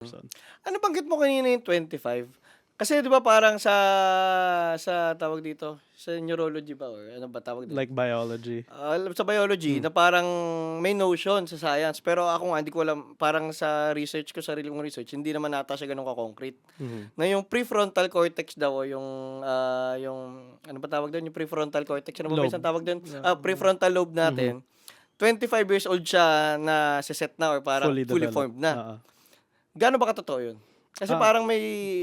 person. Ano banggit mo kanina yung 25? Kasi 'di ba parang sa sa tawag dito, sa neurology ba or ano ba tawag dito? Like biology. Ah, sa biology na parang may notion sa science pero ako nga hindi ko alam parang sa research ko sarili kong research hindi naman nata siya ganun ka-concrete. Mhm. Na yung prefrontal cortex daw o yung ah, yung ano ba tawag doon yung prefrontal cortex ano ba Lobe. isang tawag doon? Ah, prefrontal lobe natin. 25 years old siya na set na or parang fully, developed. formed na. Oo. Gaano ba katotoo yun? Kasi Ah. parang may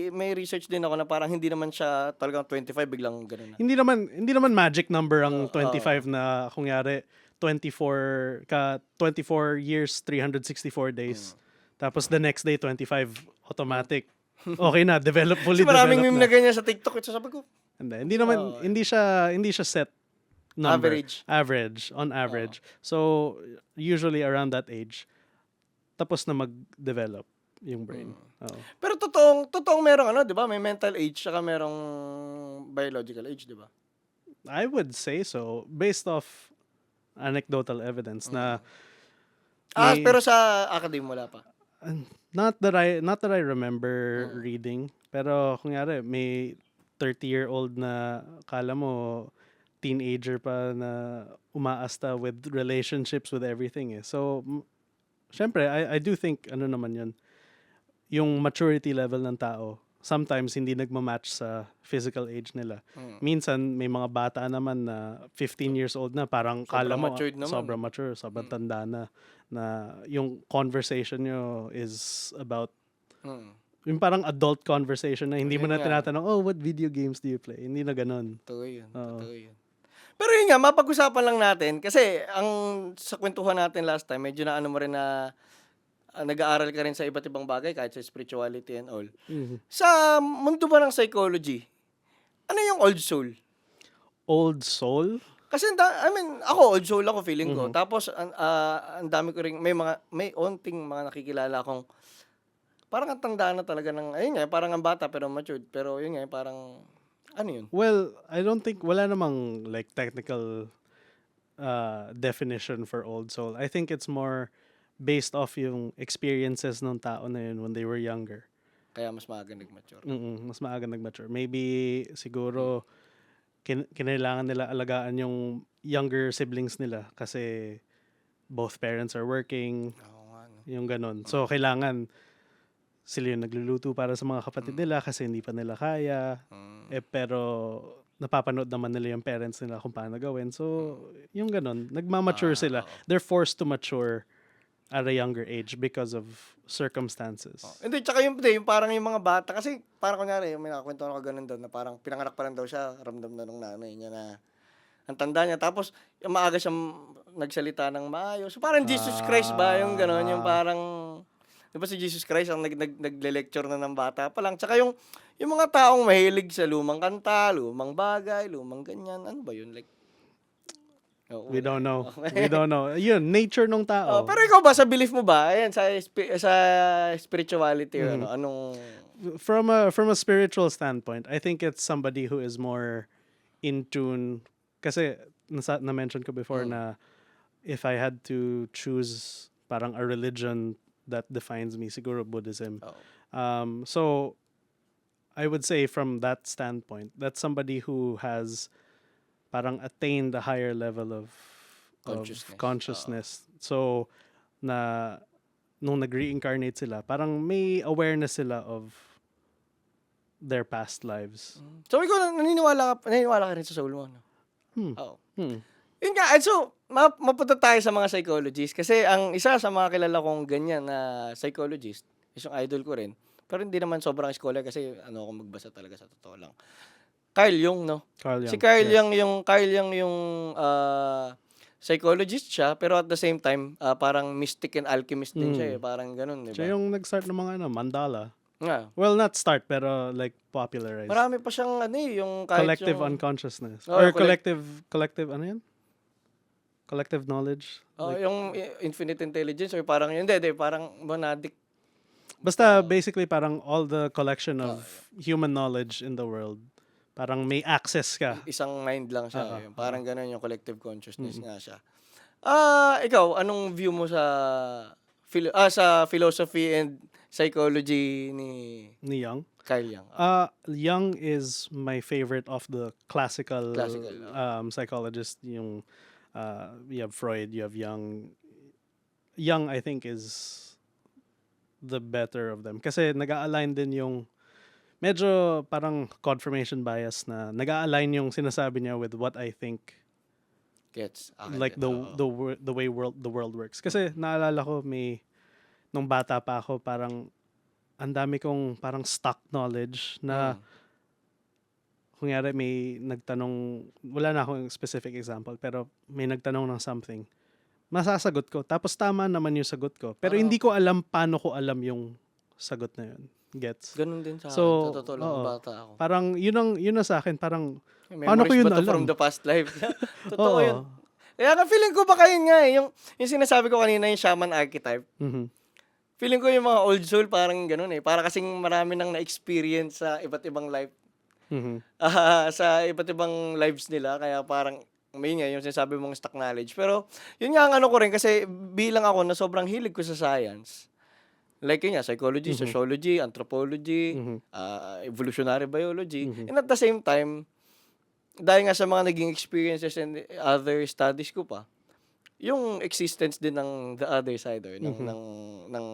may research din ako na parang hindi naman siya talagang 25 biglang ganun na. Hindi naman hindi naman magic number ang Oo. 25 na kung yari 24 ka 24 years 364 days. Tapos the next day 25 automatic. Okay na, develop fully Kasi maraming developed meme na. na ganyan sa TikTok. Ito sabi ko, Hindi, hindi naman Oo. hindi siya hindi siya set number. Average. Average, on average. So usually around that age tapos na mag-develop yung brain. Mm. Oo. pero totoong, totoong merong ano, di ba? May mental age, saka merong biological age, di ba? I would say so based off anecdotal evidence na Ah, May- pero sa academy wala pa. Not that I not that I remember Mm. reading pero kung yari may 30 year old na kala mo teenager pa na umaasta with relationships with everything eh. So m- syempre I I do think ano naman 'yun yung maturity level ng tao sometimes hindi nagma-match sa physical age nila. Mm. Minsan may mga bata naman na 15 years old na parang kala Sobrang mo naman. sobrang mature, sobrang Mm. tanda na na yung conversation nyo is about Mm. yung parang adult conversation na hindi mo Yun na nga. tinatanong, oh, what video games do you play? Hindi na ganun. Totoo yun. Oo. Totoo yun. Pero yun nga, mapag-usapan lang natin. Kasi ang sa kwentuhan natin last time, medyo na ano mo rin na ah, nag-aaral ka rin sa iba't ibang bagay, kahit sa spirituality and all. Sa mundo ba ng psychology, ano yung old soul? Old soul? Kasi da- I mean, ako old soul ako feeling ko. Mhm. Tapos ah, ang dami ko ring may mga may onting mga nakikilala akong parang ang tanda na talaga ng ayun nga, parang ang bata pero matured. Pero yun nga, parang ano yun? Well, I don't think, wala namang like technical uh, definition for old soul. I think it's more based off yung experiences ng tao na yun when they were younger. Kaya mas maaga nag-mature. Mm, mas maaga nag-mature. Maybe siguro kin- kinailangan nila alagaan yung younger siblings nila kasi both parents are working, Oo nga, no? yung ganun. So kailangan sila yung nagluluto para sa mga kapatid nila kasi hindi pa nila kaya. Mm. Eh pero napapanood naman nila yung parents nila kung paano gawin. So yung ganun, nagmamature Ah, sila. They're forced to mature at a younger age because of circumstances. Hindi, tsaka yung, hindi, yung parang yung mga bata, kasi parang kunyari, may nakakwento ako ganun doon, na parang pinanganak pa lang daw siya, ramdam na nung nanay niya na ang tanda niya. Tapos, yung maaga siyang nagsalita ng maayos. So, parang Jesus Christ ba? Yung gano'n, yung Ah. parang, di ba si Jesus Christ ang nag, nag, nagle-lecture na ng bata pa lang. Tsaka yung, yung mga taong mahilig sa lumang kanta, lumang bagay, lumang ganyan, ano ba yun? Like, Oo, We don't know. We don't know. Yun, nature ng Oh, tao. pero ikaw ba sa belief mo ba? Ayan sa spi- sa spirituality or Mhm. ano anong from a from a spiritual standpoint, I think it's somebody who is more in tune. Kasi nasa, na-mention ko before Mm. na if I had to choose parang a religion that defines me, siguro Buddhism. oh, Um, so I would say from that standpoint, that's somebody who has parang attained a higher level of Consciousness. of consciousness. So na nung nag-reincarnate sila, parang may awareness sila of their past lives. So ikaw naniniwala ka naniniwala ka rin sa soul mo no? Hmm. Oo. Hmm. Yun nga, and so ma- mapunta tayo sa mga psychologists kasi ang isa sa mga kilala kong ganyan na psychologist, is yung idol ko rin. Pero hindi naman sobrang scholar kasi ano ako magbasa talaga sa totoo lang. Carl Jung, no? Carl Jung. Si Carl yes. Jung yung Carl Jung yung ah, psychologist siya pero at the same time ah, parang mystic and alchemist din siya eh. Mm. Parang ganun, di ba? Siya yung nag-start ng mga ano, mandala. Nga. Well, not start, pero like popularize. Marami pa siyang ano eh, yung kahit collective yung, unconsciousness. Oh, Or collect- collective, collective, ano yan? Collective knowledge. oh, Like- yung infinite intelligence or parang hindi, hindi, parang monadic. Basta basically parang all the collection of human knowledge in the world. Parang may access ka. Isang mind lang siya. Eh. Parang ganun yung collective consciousness nga siya. Ah, ikaw, anong view mo sa philo- ah, sa philosophy and psychology ni Ni Young. Carl Jung? Uh, Young is my favorite of the classical, Classical, um, psychologist. Yung uh, you have Freud, you have Young. Young, I think, is the better of them. Kasi nag-align din yung medyo parang confirmation bias na nag-align yung sinasabi niya with what I think Gets. Akin like the the the way world the world works. Kasi naalala ko may nung bata pa ako parang ang dami kong parang stock knowledge na Mm. kunyari may nagtanong wala na akong specific example pero may nagtanong ng something masasagot ko tapos tama naman yung sagot ko pero Ah. hindi ko alam paano ko alam yung sagot na yun gets Ganun din sa akin. So, sa totoo lang, oo. bata ako. parang yun ang yun na sa akin parang Memories paano ko yun alam? from the past life? totoo oo. yun. Kaya nga feeling ko baka yun nga eh. Yung, yung sinasabi ko kanina yung shaman archetype. Mhm. Feeling ko yung mga old soul parang ganun eh. Para kasing marami nang na-experience sa iba't ibang life. Mhm. ah, sa iba't ibang lives nila. Kaya parang, may nga yung sinasabi mong stock knowledge. Pero, yun nga ang ano ko rin kasi bilang ako na sobrang hilig ko sa science. Like yun nga, psychology, Mhm. sociology, anthropology, Mhm. ah, evolutionary biology. Mhm. And at the same time, dahil nga sa mga naging experiences and other studies ko pa, yung existence din ng the other side or ng, Mhm. ng, ng,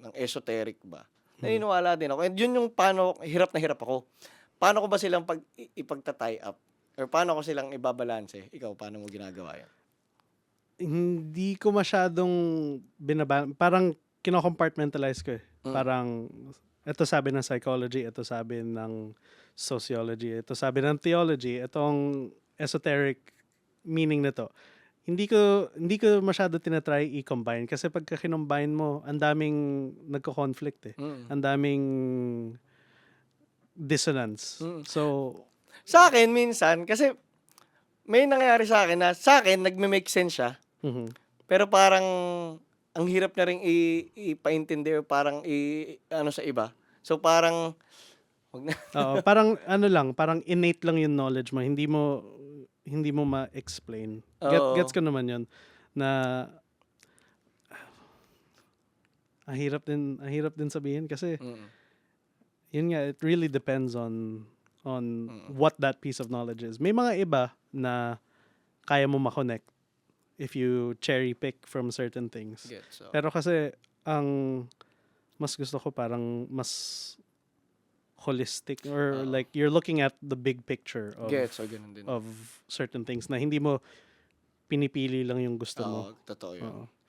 ng esoteric ba. Naniniwala din ako. And yun yung paano, hirap na hirap ako. Paano ko ba silang pag, ipagta-tie up? Or paano ko silang ibabalanse? Ikaw, paano mo ginagawa yan? hindi ko masyadong binaba parang kino-compartmentalize ko eh. Mm. Parang ito sabi ng psychology, ito sabi ng sociology, ito sabi ng theology, itong esoteric meaning nito. Hindi ko hindi ko masyado tinatry i-combine kasi pagka kinombine mo, ang daming nagko-conflict eh. Mm. Ang daming dissonance. Mm. So, Sa akin, minsan, kasi may nangyari sa akin na sa akin, nagme-make sense siya. mhm. Pero parang ang hirap na rin ipaintindi or parang i ano sa iba. So parang wag na. Oo, parang ano lang, parang innate lang yung knowledge mo. Hindi mo hindi mo ma-explain. Get, Oo. gets ko naman yun na ang hirap din ang hirap din sabihin kasi Mm. yun nga it really depends on on Mm. what that piece of knowledge is. May mga iba na kaya mo ma-connect if you cherry pick from certain things. Gets. So, Pero kasi ang mas gusto ko parang mas holistic or Oo. like you're looking at the big picture of gets. So ganun din. of certain things na hindi mo pinipili lang yung gusto mo. Oo, totoo yun. Oo.